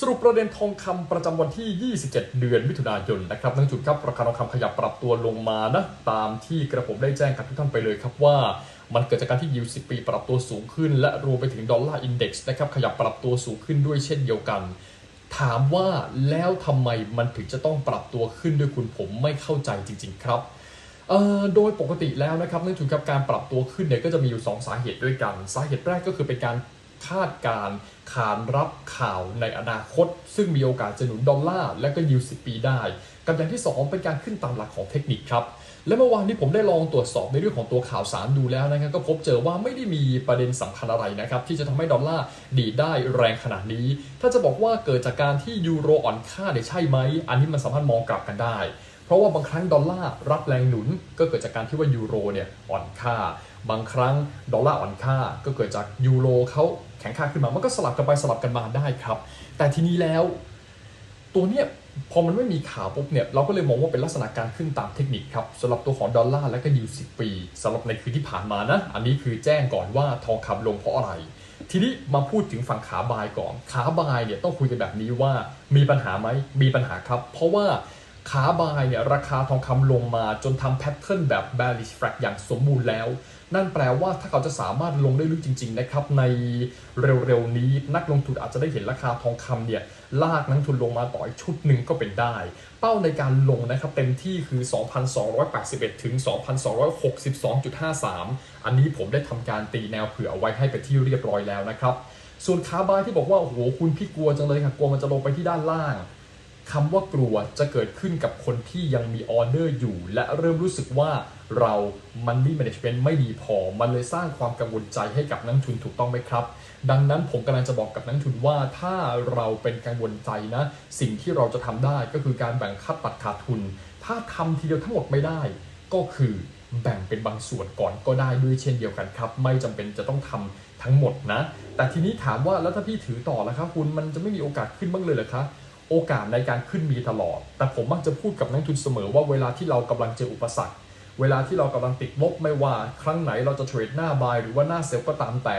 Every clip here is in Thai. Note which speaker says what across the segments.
Speaker 1: สรุปประเด็นทองคำประจำวันที่ 27 เดือนมิถุนายนนะครับทั้งจุดครับราคาทองคำขยับปรับตัวลงมานะตามที่กระผมได้แจ้งกับทุกท่านไปเลยครับว่ามันเกิดจากการที่ยิว10ปีปรับตัวสูงขึ้น และรวมไปถึงดอลลาร์อินเด็กซ์นะครับขยับปรับตัวสูงขึ้นด้วยเช่นเดียวกัน ถามว่าแล้วทำไมมันถึงจะต้องปรับตัวขึ้นด้วยคุณผมไม่เข้าใจจริง ๆ ครับโดยปกติแล้วนะครับเนื่องจากการปรับตัวขึ้นเนี่ยก็จะมีอยู่ 2 สาเหตุด้วยกัน สาเหตุแรกก็คือเป็นการ คาดการขานรับข่าวในอนาคต ซึ่งมีโอกาสจะหนุนดอลลาร์และก็ยิว10ปีได้ กับอย่างที่ 2 เป็นการขึ้นตามหลักของเทคนิคครับและเมื่อวานนี้ผมได้ลองตรวจสอบในเรื่องของตัวข่าวสารดูแล้วนะครับก็พบเจอว่าไม่ได้มีประเด็นสำคัญอะไรนะครับที่จะทำให้ดอลลาร์ดีได้แรงขนาดนี้ ถ้าจะบอกว่าเกิดจากการที่ยูโรอ่อนค่าเนี่ยใช่ไหม อันนี้มันสามารถมองกลับกันได้ เพราะว่าบางครั้งดอลลาร์รับแรงหนุน ก็เกิดจากการที่ว่ายูโรเนี่ยอ่อนค่า บางครั้งดอลลาร์อ่อนค่า ก็เกิดจากยูโรเขา แข็งค่าขึ้นมามันก็สลับกันไปสลับกันมาได้ครับ แต่ทีนี้แล้ว ตัวเนี้ยพอมันไม่มีข่าวปุ๊บเนี่ยเราก็เลยมองว่าเป็นลักษณะการขึ้นตามเทคนิคครับสำหรับตัวของดอลลาร์และก็ยูสิปีสำหรับในคืนที่ผ่านมานะ อันนี้คือแจ้งก่อนว่าทองคำลงเพราะอะไร ทีนี้มาพูดถึงฝั่งขาบายก่อน ขาบายเนี่ยต้องคุยกันแบบนี้ว่ามีปัญหาไหมมีปัญหาครับ เพราะว่า ขาบายเนี่ยราคาทองคำลงมาจนทำแพทเทิร์นแบบ bearish flag อย่างสมบูรณ์แล้ว นั่นแปลว่าถ้าเขาจะสามารถลงได้ลึกจริง ๆ นะครับ ในเร็ว ๆ นี้นักลงทุนอาจจะได้เห็นราคาทองคำเนี่ย ลากนักทุนลงมาต่ออีกชุดหนึ่งก็เป็นได้ เป้าในการลงนะครับ เต็มที่คือ 2,281 ถึง 2,262.53 อันนี้ผมได้ทำการตีแนวเผื่อไว้ให้เป็นที่เรียบร้อยแล้วนะครับส่วนขาบายที่บอกว่าโอ้โหคุณพี่กลัวจังเลยค่ะกลัวมันจะลงไปที่ด้านล่าง คำว่ากลัวจะเกิดขึ้นกับคนที่ยังมีออเดอร์อยู่ และเริ่มรู้สึกว่าเรามันนี่ management ไม่ดีพอ มันเลยสร้างความกังวลใจให้กับนักทุนถูกต้องไหมครับ ดังนั้นผมกำลังจะบอกกับนักทุนว่าถ้าเราเป็นกังวลใจนะ สิ่งที่เราจะทำได้ก็คือการแบ่งคัดตัดขาดทุน ถ้าทำทีเดียวทั้งหมดไม่ได้ ก็คือแบ่งเป็นบางส่วนก่อนก็ได้ด้วยเช่นเดียวกันครับ ไม่จำเป็นจะต้องทำทั้งหมดนะ แต่ทีนี้ถามว่าแล้วถ้าพี่ถือต่อแล้วครับคุณมันจะไม่มีโอกาสขึ้นบ้างเลยเหรอคะ โอกาสในการขึ้นมีตลอด แต่ผมมักจะพูดกับนักทุนเสมอว่าเวลาที่เรากำลังเจออุปสรรค เวลาที่เรากำลังติดลบไม่ว่า ครั้งไหนเราจะเทรดหน้าบายหรือว่าหน้าเซลก็ตามแต่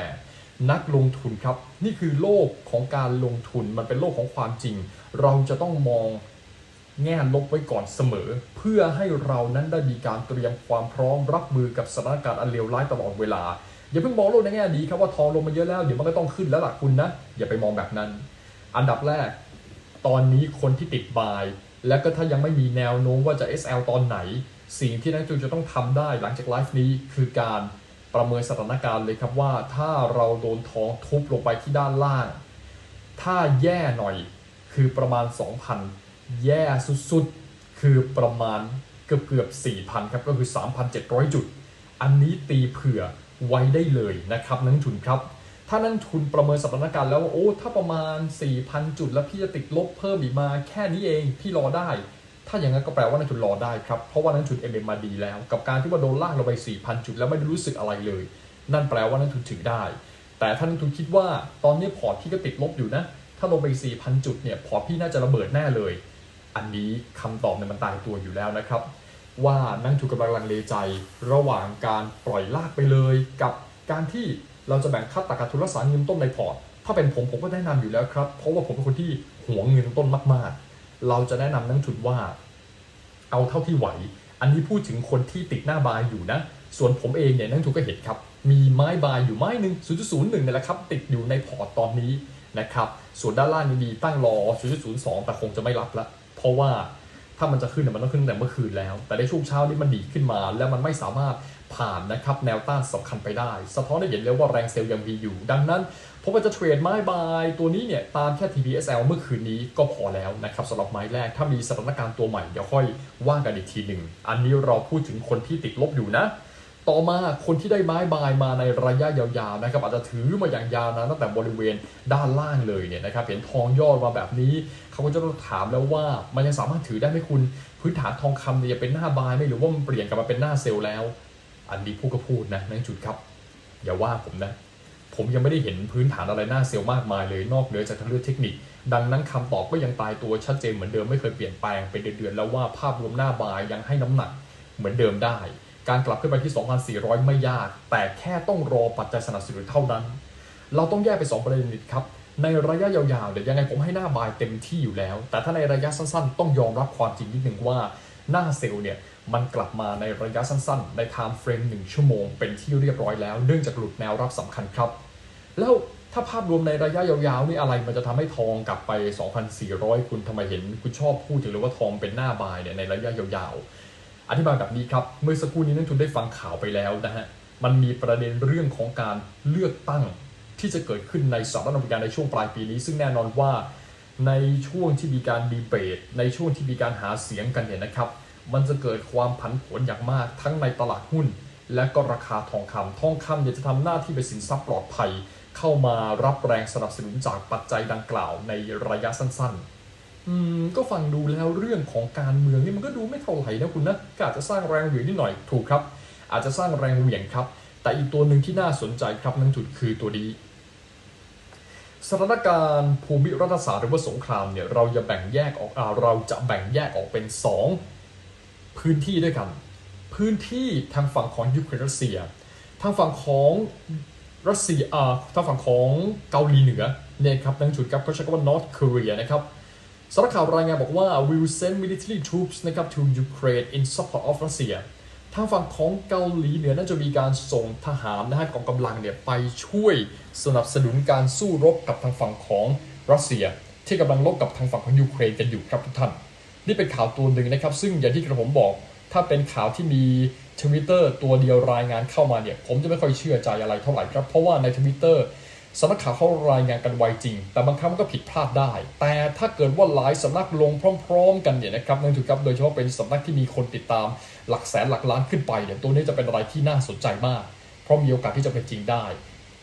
Speaker 1: นักลงทุนครับ นี่คือโลกของการลงทุนมันเป็นโลกของความจริง เราจะต้องมองแง่ลบไว้ก่อนเสมอ เพื่อให้เรานั้นได้มีการเตรียมความพร้อมรับมือกับสถานการณ์อันเลวร้ายตลอดเวลาอย่าเพิ่งมองโลกในแง่ดีครับว่าทองลงมาเยอะแล้วเดี๋ยวมันก็ต้องขึ้นแล้วล่ะคุณนะอย่าไปมองแบบนั้น อันดับแรก ตอนนี้คนที่ติดบาย และก็ถ้ายังไม่มีแนวโน้มว่าจะ SL ตอนไหน สิ่งที่นักลงทุนจะต้องทำได้หลังจากไลฟ์นี้คือการประเมินสถานการณ์เลยครับว่าถ้าเราโดนท้องทุบลงไปที่ด้านล่าง ถ้าแย่หน่อยคือประมาณ 2,000 แย่สุดๆ คือประมาณเกือบเกือบ4,000 ครับ ก็คือ 3,700 จุด อันนี้ตีเผื่อไว้ได้เลยนะครับนักลงทุนครับ ถ้านักลงทุนประเมินสถานการณ์แล้วว่าโอ้ถ้าประมาณ 4,000 จุด แล้วพี่จะติดลบเพิ่มอีกมาแค่นี้เองพี่รอได้ ถ้าอย่างนั้นก็แปลว่านักลงทุนรอได้ครับเพราะว่านักลงทุนเอ็มมาดีแล้ว กับการที่ว่าโดนลากลงไป 4,000 จุด แล้วไม่ได้รู้สึกอะไรเลย นั่นแปลว่านักลงทุนถือได้ แต่ถ้านักลงทุนคิดว่าตอนนี้พอร์ตพี่ก็ติดลบอยู่นะ ถ้าลงไป 4,000 จุดเนี่ยพอร์ตพี่น่าจะระเบิดแน่เลย อันนี้คำตอบเนี่ยมันตายตัวอยู่แล้วนะครับว่านักลงทุนกำลังลังเลใจ ระหว่างการปล่อยลากไปเลย กับการที่ เราจะแบ่งคัดตัดขาทุนรักษาเงินต้นในพอร์ต ถ้าเป็นผมผมก็แนะนำอยู่แล้วครับ เพราะว่าผมเป็นคนที่หวงเงินต้นมากๆ เราจะแนะนำนักทุนว่า เอาเท่าที่ไหว อันนี้พูดถึงคนที่ติดหน้าบายอยู่นะ ส่วนผมเองเนี่ยนักทุนก็เห็นครับ มีไม้บายอยู่ไม้หนึ่ง0.01นี่แหละครับ ติดอยู่ในพอร์ตตอนนี้นะครับ ส่วนด้านล่างนี่มีตั้งรอ0.02 แต่คงจะไม่รับละ เพราะว่าถ้ามันจะขึ้นเนี่ยมันต้องขึ้นแต่เมื่อคืนแล้ว แต่ในช่วงเช้านี้มันดีขึ้นมา แล้วมันไม่สามารถ ผ่านนะครับแนวต้านสำคัญไปได้ สะท้อนให้เห็นเลยว่าแรงเซลล์ยังมีอยู่ ดังนั้นผมก็จะเทรดไม้บายตัวนี้เนี่ยตามแค่ TPSL เมื่อคืนนี้ก็พอแล้วนะครับสำหรับไม้แรกถ้ามีสถานการณ์ตัวใหม่เดี๋ยวค่อยว่ากันอีกทีหนึ่ง อันนี้เราพูดถึงคนที่ติดลบอยู่นะ ต่อมาคนที่ได้ไม้บายมาในระยะยาวๆนะครับอาจจะถือมาอย่างยาวนานตั้งแต่บริเวณด้านล่างเลยเนี่ยนะครับเห็นทองย่อมาแบบนี้ เขาก็จะต้องถามแล้วว่ามันยังสามารถถือได้ไหมคุณ พื้นฐานทองคำเนี่ยเป็นหน้าบายไหมหรือว่ามันเปลี่ยนกลับมาเป็นหน้าเซลล์แล้ว อันนี้พูดก็พูดนะนั่นจุดครับ อย่าว่าผมนะ ผมยังไม่ได้เห็นพื้นฐานอะไรหน้าเซลล์มากมายเลยนอกเหนือจากทางเลือกเทคนิค ดังนั้นคำตอบก็ยังตายตัวชัดเจนเหมือนเดิมไม่เคยเปลี่ยนแปลงเป็นเดือนๆแล้วว่าภาพรวมหน้าบายยังให้น้ำหนักเหมือนเดิมได้ การกลับขึ้นไปที่ 2,400 ไม่ยาก แต่แค่ต้องรอปัจจัยสนับสนุนเท่านั้น เราต้องแยกไป 2 ประเด็นครับ ในระยะยาวๆเนี่ยวยังไงผมให้หน้าบายเต็มที่อยู่แล้ว แต่ถ้าในระยะสั้นๆ ต้องยอมรับความจริงนิดหนึ่งว่าหน้าเซลล์เนี่ย มันกลับมาในระยะสั้นๆ ในไทม์เฟรม1ชั่วโมงเป็นที่เรียบร้อยแล้ว เนื่องจากหลุดแนวรับสำคัญครับ แล้วถ้าภาพรวมในระยะยาวๆนี่อะไรมันจะทำให้ทองกลับไป 2,400 คุณทำไมเห็น คุณชอบพูดถึงเลยว่าทองเป็นหน้าบายเนี่ยในระยะยาวๆ อธิบายแบบนี้ครับ เมื่อสักครู่นี้นักทุนได้ฟังข่าวไปแล้วนะฮะ มันมีประเด็นเรื่องของการเลือกตั้งที่จะเกิดขึ้นในสหรัฐอเมริกาในช่วงปลายปีนี้ ซึ่งแน่นอนว่าในช่วงที่มีการดีเบต ในช่วงที่มีการหาเสียงกันเนี่ยนะครับ มันจะเกิดความผันผวนอย่างมากทั้งในตลาดหุ้น และก็ราคาทองคำทองคำเนี่ยจะทำหน้าที่เป็นสินทรัพย์ปลอดภัย เข้ามารับแรงสนับสนุนจากปัจจัยดังกล่าวในระยะสั้นๆก็ฟังดูแล้วเรื่องของการเมืองนี่มันก็ดูไม่เท่าไหร่นะคุณนะก็อาจจะสร้างแรงเหวี่ยงนิดหน่อยถูกครับ อาจจะสร้างแรงเหวี่ยงครับ แต่อีกตัวหนึ่งที่น่าสนใจครับนั่นจุดคือตัวนี้สถานการณ์ภูมิรัฐศาสตร์หรือว่าสงครามเนี่ยเราจะแบ่งแยกออกอเราจะแบ่งแยกออกเป็น 2 พื้นที่ด้วยกัน พื้นที่ทางฝั่งของยูเครนรัสเซีย ทางฝั่งของรัสเซียอ่าทางฝั่งของเกาหลีเหนือเนี่ยครับนั่นจุดครับเขาใช้คำว่า North Korea นะครับสำนักข่าวรายงานบอกว่า will send military troops นะครับ to Ukraine in support of Russia ทางฝั่งของเกาหลีเหนือน่าจะมีการส่งทหารนะฮะกองกำลังเนี่ยไปช่วยสนับสนุนการสู้รบกับทางฝั่งของรัสเซีย ที่กำลังรบกับทางฝั่งของยูเครนกันอยู่ครับทุกท่าน นี่เป็นข่าวตัวหนึ่งนะครับ ซึ่งอย่างที่กระผมบอก ถ้าเป็นข่าวที่มีทวิตเตอร์ตัวเดียวรายงานเข้ามาเนี่ย ผมจะไม่ค่อยเชื่อใจอะไรเท่าไหร่ครับ เพราะว่าในทวิตเตอร์สำนักข่าวเขารายงานกันไวจริง แต่บางครั้งมันก็ผิดพลาดได้ แต่ถ้าเกิดว่าหลายสำนักลงพร้อม ๆ กันเนี่ยนะครับนั่นถือครับ โดยเฉพาะเป็นสำนักที่มีคนติดตาม หลักแสนหลักล้านขึ้นไปเนี่ย ตัวนี้จะเป็นอะไรที่น่าสนใจมาก เพราะมีโอกาสที่จะเป็นจริงได้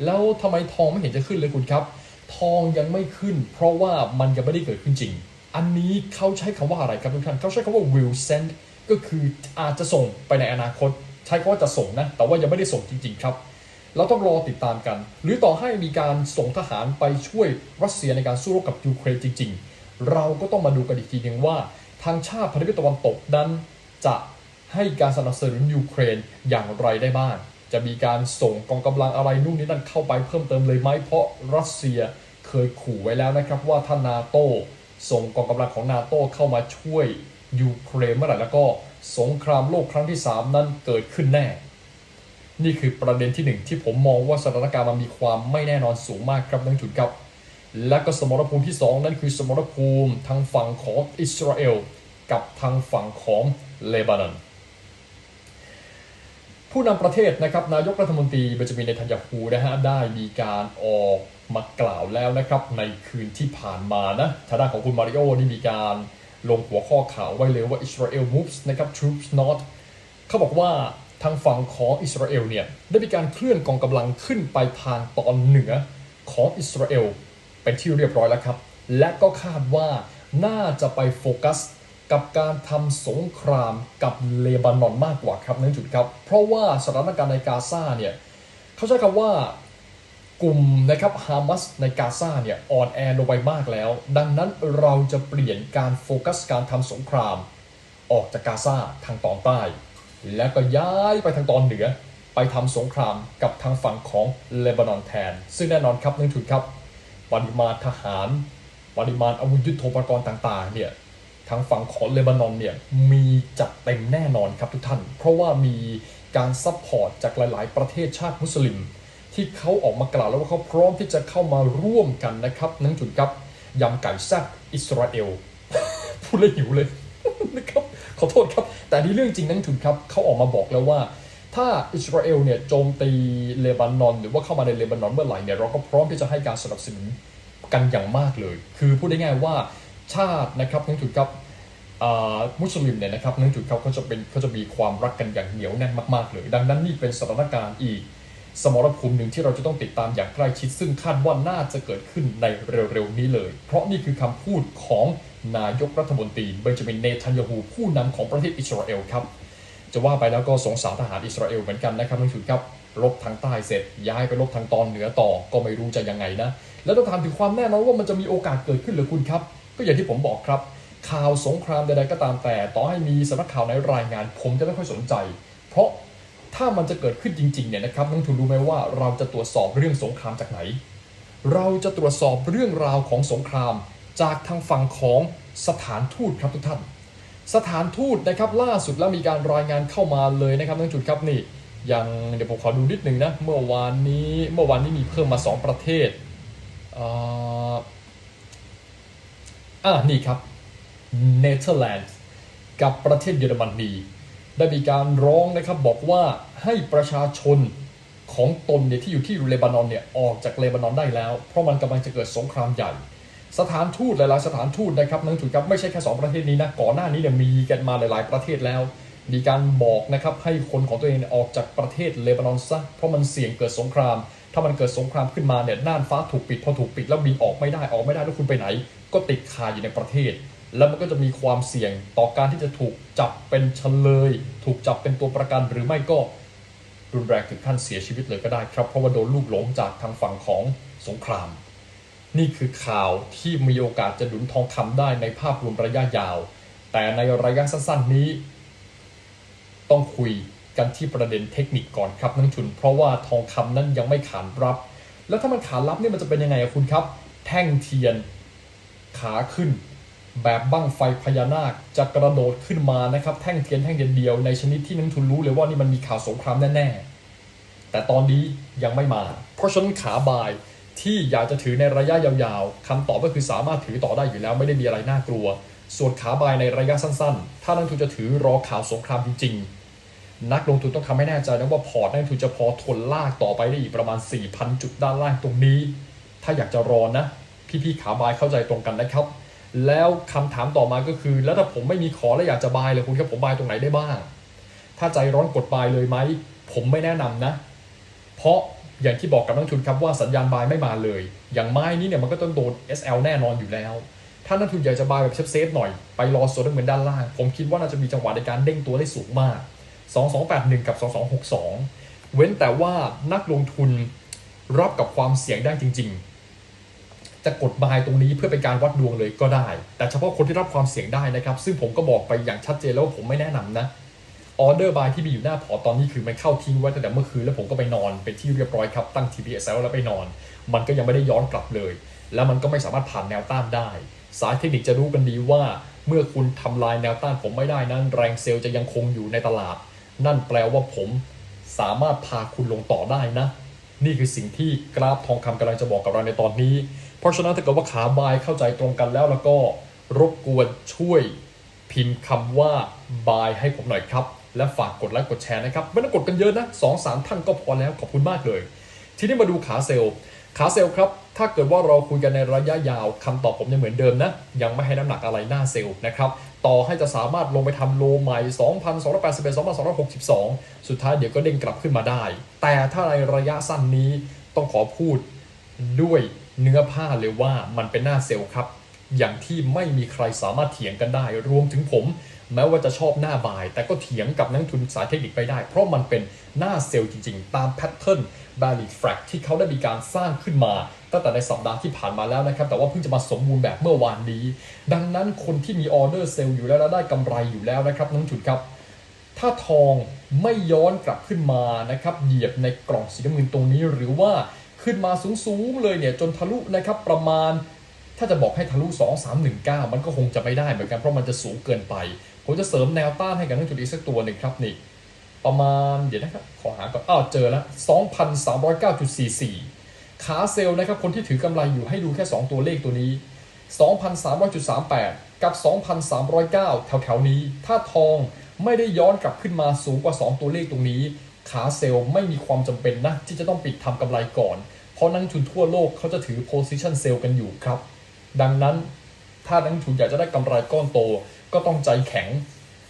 Speaker 1: แล้วทำไมทองไม่เห็นจะขึ้นเลยคุณครับ ทองยังไม่ขึ้น เพราะว่ามันยังไม่ได้เกิดขึ้นจริง อันนี้เขาใช้คำว่าอะไรครับทุกท่านเขาใช้คำว่า will send ก็คืออาจจะส่งไปในอนาคต ใช้คำว่าจะส่งนะ แต่ว่ายังไม่ได้ส่งจริง ๆ ครับ เราต้องรอติดตามกัน หรือต่อให้มีการส่งทหารไปช่วยรัสเซียในการสู้รบกับยูเครนจริง ๆ เราก็ต้องมาดูกันอีกทีหนึ่งว่า ทางชาติพันธมิตรตะวันตกนั้น จะให้การสนับสนุนยูเครนอย่างไรได้บ้าง จะมีการส่งกองกำลังอะไรนู่นนี่นั่นเข้าไปเพิ่มเติมเลยไหมเพราะรัสเซียเคยขู่ไว้แล้วนะครับว่าถ้านาโต ส่งกองกำลังของนาโต้เข้ามาช่วยยูเครนเมื่อไหร่แล้วก็สงครามโลกครั้งที่ 3 นั้นเกิดขึ้นแน่ นี่คือประเด็นที่หนึ่งที่ผมมองว่าสถานการณ์มันมีความไม่แน่นอนสูงมากครับทั้งจุดครับ และก็สมรภูมิที่ 2 นั่นคือสมรภูมิทางฝั่งของอิสราเอลกับทางฝั่งของเลบานอนผู้นำประเทศนะครับนายกรัฐมนตรีเบนจามินเนทันยาฮูนะฮะได้มีการออก มากล่าวแล้วนะครับในคืนที่ผ่านมานะทางด้านของคุณมาริโอนี่มีการลงหัวข้อข่าวไว้เลยว่า Israel moves นะครับ troops not เขาบอกว่าทางฝั่งของอิสราเอลเนี่ยได้มีการเคลื่อนกองกำลังขึ้นไปทางตอนเหนือของอิสราเอลเป็นที่เรียบร้อยแล้วครับ และก็คาดว่าน่าจะไปโฟกัสกับการทำสงครามกับเลบานอนมากกว่าครับนั่นจุดครับ เพราะว่าสถานการณ์ในกาซาเนี่ยเขาใช้คำว่า กลุ่มนะครับฮามาสในกาซาเนี่ยอ่อนแอลงไปมากแล้ว ดังนั้นเราจะเปลี่ยนการโฟกัสการทำสงคราม ออกจากกาซาทางตอนใต้ แล้วก็ย้ายไปทางตอนเหนือ ไปทำสงครามกับทางฝั่งของเลบานอนแทน ซึ่งแน่นอนครับนั่นถือครับปริมาณทหาร ปริมาณอาวุธยุทโธปกรณ์ต่างๆเนี่ยทางฝั่งของเลบานอนเนี่ยมีจัดเต็มแน่นอนครับทุกท่าน เพราะว่ามีการซัพพอร์ตจากหลาย ๆ ประเทศชาติมุสลิม ที่เขาออกมากล่าวแล้วว่าเขาพร้อมที่จะเข้ามาร่วมกันนะครับนั่นจุดครับยำไก่แซ่บอิสราเอลพูดแล้วหิวเลยนะครับขอโทษครับ แต่นี่เรื่องจริงนั่นจุดครับเขาออกมาบอกแล้วว่า ถ้าอิสราเอลเนี่ยโจมตีเลบานอน หรือว่าเข้ามาในเลบานอนเมื่อไหร่เนี่ยเราก็พร้อมที่จะให้การสนับสนุนกันอย่างมากเลย คือพูดได้ง่ายว่าชาตินะครับนั่นจุดครับอ่ามุสลิมเนี่ยนะครับนั่นจุดครับเขาจะเป็นเขาจะมีความรักกันอย่างเหนียวแน่นมากๆเลย ดังนั้นนี่เป็นสถานการณ์อีก สมรภูมิหนึ่งที่เราจะต้องติดตามอย่างใกล้ชิด ซึ่งคาดว่าน่าจะเกิดขึ้นในเร็วๆนี้เลย เพราะนี่คือคำพูดของนายกรัฐมนตรีเบนจามินเนทันยาฮูผู้นำของประเทศอิสราเอลครับ จะว่าไปแล้วก็สงสารทหารอิสราเอลเหมือนกันนะครับท่านผู้ชมครับรบทางใต้เสร็จ ย้ายไปรบทางตอนเหนือต่อก็ไม่รู้จะยังไงนะ แล้วต้องถามถึงความแน่นอนว่ามันจะมีโอกาสเกิดขึ้นหรือคุณครับ ก็อย่างที่ผมบอกครับ ข่าวสงครามใดๆก็ตามแต่ ต่อให้มีสำนักข่าวในรายงาน ผมจะไม่ค่อยสนใจ เพราะ ถ้ามันจะเกิดขึ้นจริงๆเนี่ยนะครับนักทุนรู้ไหมว่าเราจะตรวจสอบเรื่องสงครามจากไหน เราจะตรวจสอบเรื่องราวของสงคราม จากทางฝั่งของสถานทูตครับทุกท่าน สถานทูตนะครับล่าสุดแล้วมีการรายงานเข้ามาเลยนะครับทั้งจุดครับนี่อย่างเดี๋ยวผมขอดูนิดหนึ่งนะเมื่อวานนี้เมื่อวานนี้มีเพิ่มมา 2 ประเทศอ่าอ่านี่ครับเนเธอร์แลนด์กับประเทศเยอรมนี ได้มีการร้องนะครับบอกว่าให้ประชาชนของตนเนี่ยที่อยู่ที่เลบานอนเนี่ยออกจากเลบานอนได้แล้ว เพราะมันกำลังจะเกิดสงครามใหญ่ สถานทูตหลายๆสถานทูตนะครับนั่นถือครับไม่ใช่แค่สองประเทศนี้นะก่อนหน้านี้เนี่ยมีกันมาหลาย ๆประเทศแล้ว มีการบอกนะครับให้คนของตัวเองออกจากประเทศเลบานอนซะเพราะมันเสี่ยงเกิดสงคราม ถ้ามันเกิดสงครามขึ้นมาเนี่ยน่านฟ้าถูกปิดพอถูกปิดแล้วบินออกไม่ได้ออกไม่ได้แล้วคุณไปไหน ก็ติดคาอยู่ในประเทศ แล้วมันก็จะมีความเสี่ยงต่อการที่จะถูกจับเป็นเฉลย ถูกจับเป็นตัวประกันหรือไม่ก็รุนแรงถึงขั้นเสียชีวิตเลยก็ได้ครับเพราะว่าโดนลูกหลงจากทางฝั่งของสงคราม นี่คือข่าวที่มีโอกาสจะดุนทองคำได้ในภาพรวมระยะยาว แต่ในระยะสั้นๆนี้ ต้องคุยกันที่ประเด็นเทคนิคก่อนครับนักทุน เพราะว่าทองคำนั้นยังไม่ขานรับ แล้วถ้ามันขานรับนี่มันจะเป็นยังไงคุณครับ แท่งเทียนขาขึ้น แบบบั้งไฟพญานาคจะกระโดดขึ้นมานะครับ แท่งเทียนแท่งเดียวเดียวในชนิดที่นักทุนรู้เลยว่านี่มันมีข่าวสงครามแน่ๆ แต่ตอนนี้ยังไม่มา เพราะฉะนั้นขาบายที่อยากจะถือในระยะยาวๆคำตอบก็คือสามารถถือต่อได้อยู่แล้วไม่ได้มีอะไรน่ากลัว ส่วนขาบายในระยะสั้นๆ ถ้านักทุนจะถือรอข่าวสงครามจริงๆ นักลงทุนต้องทำให้แน่ใจนะว่าพอร์ตนักทุนจะพอทนลากต่อไปได้อีกประมาณ 4,000 จุดด้านล่างตรงนี้ ถ้าอยากจะรอนะ พี่ๆขาบายเข้าใจตรงกันนะครับ แล้วคำถามต่อมาก็คือ แล้วถ้าผมไม่มีขอและอยากจะบายเลยคุณครับผมบายตรงไหนได้บ้าง ถ้าใจร้อนกดบายเลยไหม ผมไม่แนะนำนะ เพราะอย่างที่บอกกับนักทุนครับว่าสัญญาณบายไม่มาเลย อย่างไม้นี้เนี่ยมันก็ต้องโดน SL แน่นอนอยู่แล้ว ถ้านักทุนอยากจะบายแบบเซฟๆหน่อย ไปรอโซนเหมือนด้านล่าง ผมคิดว่าน่าจะมีจังหวะในการเด้งตัวได้สูงมาก 2281 กับ 2262 เว้นแต่ว่านักลงทุนรับกับความเสี่ยงได้จริง ๆ จะกดบายตรงนี้เพื่อเป็นการวัดดวงเลยก็ได้ แต่เฉพาะคนที่รับความเสี่ยงได้นะครับ ซึ่งผมก็บอกไปอย่างชัดเจนแล้วว่าผมไม่แนะนำนะออเดอร์บายที่มีอยู่หน้าพอตอนนี้คือมันเข้าทิ้งไว้ตั้งแต่เมื่อคืนแล้วผมก็ไปนอนเป็นที่เรียบร้อยครับตั้ง TPS แล้วไปนอน มันก็ยังไม่ได้ย้อนกลับเลย แล้วมันก็ไม่สามารถผ่านแนวต้านได้ สายเทคนิคจะรู้กันดีว่า เมื่อคุณทำลายแนวต้านผมไม่ได้นั้นแรงเซลล์จะยังคงอยู่ในตลาด นั่นแปลว่าผมสามารถพาคุณลงต่อได้นะ นี่คือสิ่งที่กราฟทองคำกำลังจะบอกกับเราในตอนนี้ เพราะฉะนั้นถ้าเกิดว่าขาบายเข้าใจตรงกันแล้วแล้วก็รบกวนช่วยพิมพ์คำว่า buy ให้ผมหน่อยครับ และฝากกดไลค์กดแชร์นะครับ ไม่ต้องกดกันเยอะนะสองสามท่านก็พอแล้วขอบคุณมากเลย ทีนี้มาดูขาเซลล์ขาเซลล์ครับ ถ้าเกิดว่าเราคุยกันในระยะยาวคำตอบผมยังเหมือนเดิมนะ ยังไม่ให้น้ำหนักอะไรหน้าเซลล์นะครับ ต่อให้จะสามารถลงไปทำโลใหม่ 2,281 2,262 สุดท้ายเดี๋ยวก็เด้งกลับขึ้นมาได้ แต่ถ้าในระยะสั้นนี้ต้องขอพูดด้วย เนื้อผ้าเลยว่ามันเป็นหน้าเซลล์ครับ อย่างที่ไม่มีใครสามารถเถียงกันได้ รวมถึงผม แม้ว่าจะชอบหน้าบาย แต่ก็เถียงกับนักทุนสายเทคนิคไปได้ เพราะมันเป็นหน้าเซลล์จริงๆ ตามแพทเทิร์น b a l i f r a c ที่เขาได้มีการสร้างขึ้นมา ตั้งแต่ในสัปดาห์ที่ผ่านมาแล้วนะครับ แต่ว่าเพิ่งจะมาสมบูรณ์แบบเมื่อวานนี้ ดังนั้นคนที่มีออเดอร์เซลล์อยู่แล้วและได้กำไรอยู่แล้วนะครับนักทุนครับ ถ้าทองไม่ย้อนกลับขึ้นมานะครับเหยียบในกล่องสีน้ำเงินตรงนี้หรือว่า ขึ้นมาสูงๆเลยเนี่ยจนทะลุนะครับประมาณ ถ้าจะบอกให้ทะลุ 2319 มันก็คงจะไม่ได้เหมือนกันเพราะมันจะสูงเกินไป ผมจะเสริมแนวต้านให้กับนักลงทุนอีกสักตัวหนึ่งครับนี่ประมาณเดี๋ยวนะครับขอหาก่อนอ้าวเจอแล้ว2,309.44 ขาเซลล์นะครับคนที่ถือกำไรอยู่ให้ดูแค่ 2 ตัวเลขตัวนี้ 2,300.38 กับ 2,309 แถวๆนี้ ถ้าทองไม่ได้ย้อนกลับขึ้นมาสูงกว่า 2 ตัวเลขตรงนี้ ขาเซลล์ไม่มีความจำเป็นนะที่จะต้องปิดทำกำไรก่อน เพราะนักทุนทั่วโลกเขาจะถือ position sell กันอยู่ครับ ดังนั้นถ้านักทุนอยากจะได้กำไรก้อนโต ก็ต้องใจแข็ง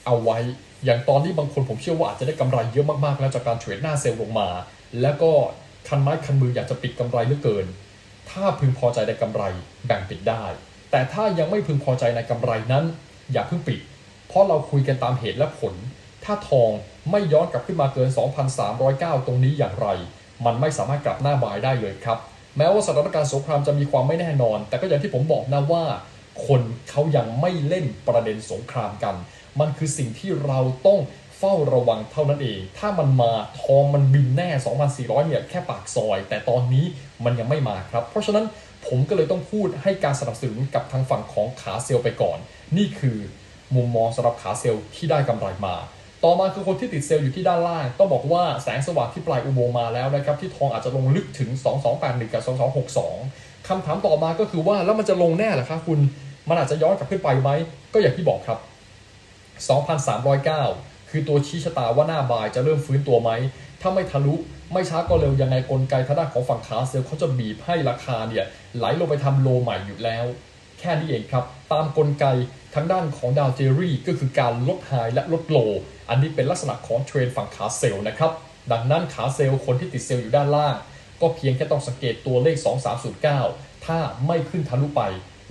Speaker 1: เอาไว้ อย่างตอนนี้บางคนผมเชื่อว่าอาจจะได้กำไรเยอะมากๆ แล้วจากการเทรดหน้าเซลล์ลงมา แล้วก็คันไม้คันมืออยากจะปิดกำไรเหลือเกิน ถ้าพึงพอใจในกำไรแบ่งปิดได้ แต่ถ้ายังไม่พึงพอใจในกำไรนั้น อย่าเพิ่งปิด เพราะเราคุยกันตามเหตุและผล ถ้าทองไม่ย้อนกลับขึ้นมาเกิน 2,309 ตรงนี้อย่างไร มันไม่สามารถกลับหน้าบายได้เลยครับ แม้ว่าสถานการณ์สงครามจะมีความไม่แน่นอน แต่ก็อย่างที่ผมบอกนะว่า คนเขายังไม่เล่นประเด็นสงครามกัน มันคือสิ่งที่เราต้องเฝ้าระวังเท่านั้นเอง ถ้ามันมาทองมันบินแน่ 2,400 เนี่ยแค่ปากซอย แต่ตอนนี้มันยังไม่มาครับ เพราะฉะนั้นผมก็เลยต้องพูดให้การสนับสนุนกับทางฝั่งของขาเซลไปก่อน นี่คือมุมมองสำหรับขาเซลที่ได้กำไรมา ต่อมาคือคนที่ติดเซลล์อยู่ที่ด้านล่าง ต้องบอกว่าแสงสว่างที่ปลายอุโมงค์มาแล้วนะครับที่ทองอาจจะลงลึกถึง 2281 กับ 2262 คำถามต่อมาก็คือว่าแล้วมันจะลงแน่หรอครับคุณมันอาจจะย้อนกลับขึ้นไปไหมก็อย่างที่บอกครับ 2,309 คือตัวชี้ชะตาว่าหน้าบายจะเริ่มฟื้นตัวไหมถ้าไม่ทะลุไม่ช้าก็เร็วยังไงกลไกทางด้านของฝั่งขาเซลล์เขาจะบีบให้ราคาเนี่ยไหลลงไปทำโลใหม่อยู่แล้ว แค่นี้เองครับ ตามกลไกทางด้านของดาวเจอรี่ก็คือการลดไฮและลดโล อันนี้เป็นลักษณะของเทรนฝั่งขาเซลล์นะครับ ดังนั้นขาเซลล์คนที่ติดเซลล์อยู่ด้านล่าง ก็เพียงแค่ต้องสังเกตตัวเลข 2309 ถ้าไม่ขึ้นทะลุไป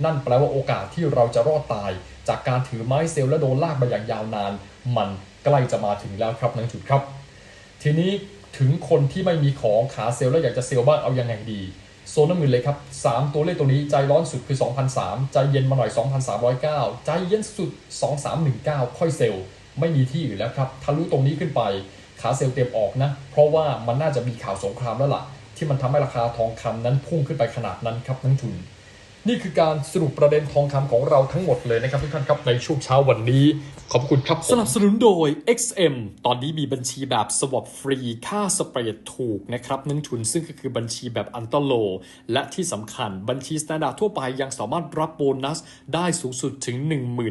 Speaker 1: นั่นแปลว่าโอกาสที่เราจะรอดตาย จากการถือไม้เซลล์และโดนลากมาอย่างยาวนาน มันใกล้จะมาถึงแล้วครับนักจุดครับ ทีนี้ถึงคนที่ไม่มีของขาเซลล์แล้วอยากจะเซลล์บ้างเอายังไงดี โซนน้ำเงินเลยครับ 3 ตัวเลขตัวนี้ใจร้อนสุดคือ 2,003 ใจเย็นมาหน่อย 2,309 ใจเย็นสุด 2,319 ค่อยเซลล์ไม่มีที่อื่นแล้วครับทะลุตรงนี้ขึ้นไป ขาเซลล์เตรียมออกนะ เพราะว่ามันน่าจะมีข่าวสงครามแล้วล่ะ ที่มันทำให้ราคาทองคำนั้นพุ่งขึ้นไปขนาดนั้นครับนักทุน นี่คือการสรุปประเด็นทองคำของเราทั้งหมดเลยนะครับทุกท่านครับในช่วงเช้าวันนี้ ขอบคุณครับ
Speaker 2: สนับสนุนโดย XM ตอนนี้มีบัญชีแบบสวอปฟรีค่าสเปรดถูกนะครับนักทุนซึ่งก็คือบัญชีแบบอันตโล และที่สำคัญบัญชีสแตนดาร์ดทั่วไปยังสามารถรับโบนัส ได้สูงสุดถึง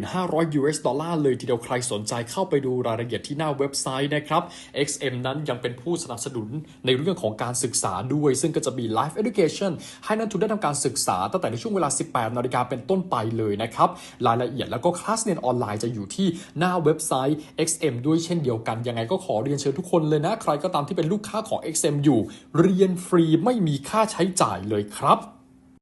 Speaker 2: 1,500 US ดอลลาร์เลยทีเดียวใครสนใจเข้าไปดูรายละเอียดที่หน้าเว็บไซต์นะครับ XM นั้นยังเป็นผู้สนับสนุนในเรื่องของการศึกษาด้วย ซึ่งก็จะมี Life Education ให้นักทุนได้ทำการศึกษาตั้งแต่ในช่วงเวลาลา 18 นาฬิกาเป็นต้นไปเลยนะครับ รายละเอียดแล้วก็คลาสเรียนออนไลน์จะอยู่ที่หน้าเว็บไซต์ XM ด้วยเช่นเดียวกัน ยังไงก็ขอเรียนเชิญทุกคนเลยนะ ใครก็ตามที่เป็นลูกค้าของ XM อยู่ เรียนฟรีไม่มีค่าใช้จ่ายเลยครับ